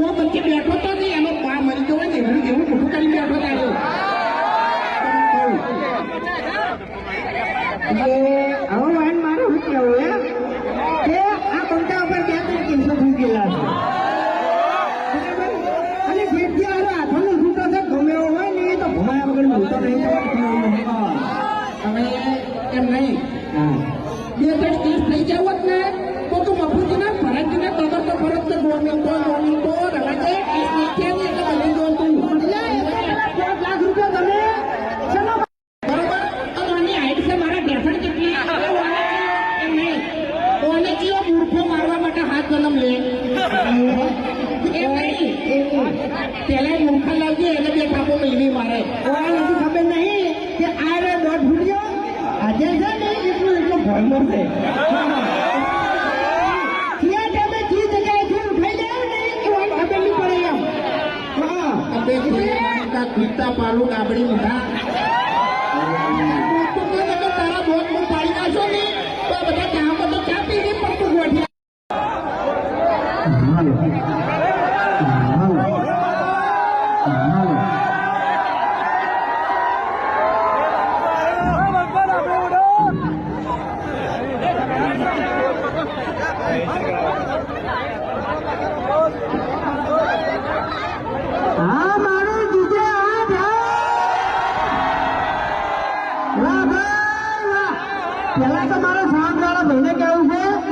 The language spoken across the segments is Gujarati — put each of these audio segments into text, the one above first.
તો વચ્ચે બેઠો તો નહીં એનો પા મરી ગયો હોય ને એવું એવું મોટું કરી બેઠો તારો હવે વાન મારું શું કહેવું હે? કે આ બંકા ઉપર બે ત્રણ કેસો ગયેલા છે? અને જેથી આ હાથોનો છૂટો છે ગમે એવો હોય ને એ તો ભમાયા વગર ભૂલતો નહીં એમ નહીં. બે ત્રણ કેસ થઈ હોત ને તો તું મફુજીના ભરતજીને ખબર તો ફરજ છે ગોવિંદ તો ગોવિંદ તો રવાજે કેસ નહીં થયા ને એટલે બની ગયો તું પાંચ લાખ રૂપિયા તમે શેનો બરોબર તો આની હાઈટ છે મારા ઢેફણ કેટલી એમ નહીં કોને કયો મૂર્ખો મારવા જન્મ લે એમ પેલા મૂર્ખા લાવજે એને બે ઠાપો મેળવી મારે. નથી ખબર નહીં કે આ રે દોઢ ફૂટ્યો. આજે છે ને એટલું એટલું ભયમર છે જ્યાં તમે જે જગ્યાએથી પેલા તો મારા સાત વાળા ભાઈને કેવું છે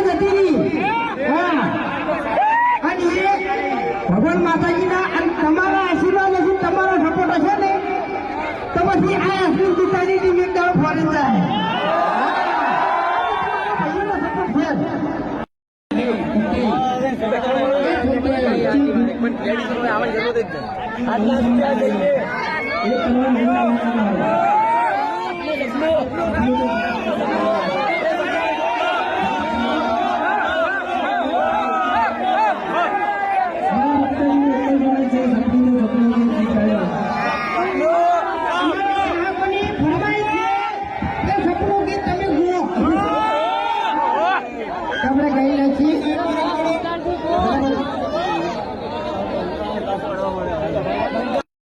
જતી રહી હા છે. અરે ભગવાન માતાજીના અને તમારા આશીર્વાદ હશે તમારો સપોર્ટ હશે ને તો પછી આ દાડો ફોરેન જાય. एक मिनट लेडीज हमें जरूर देख दें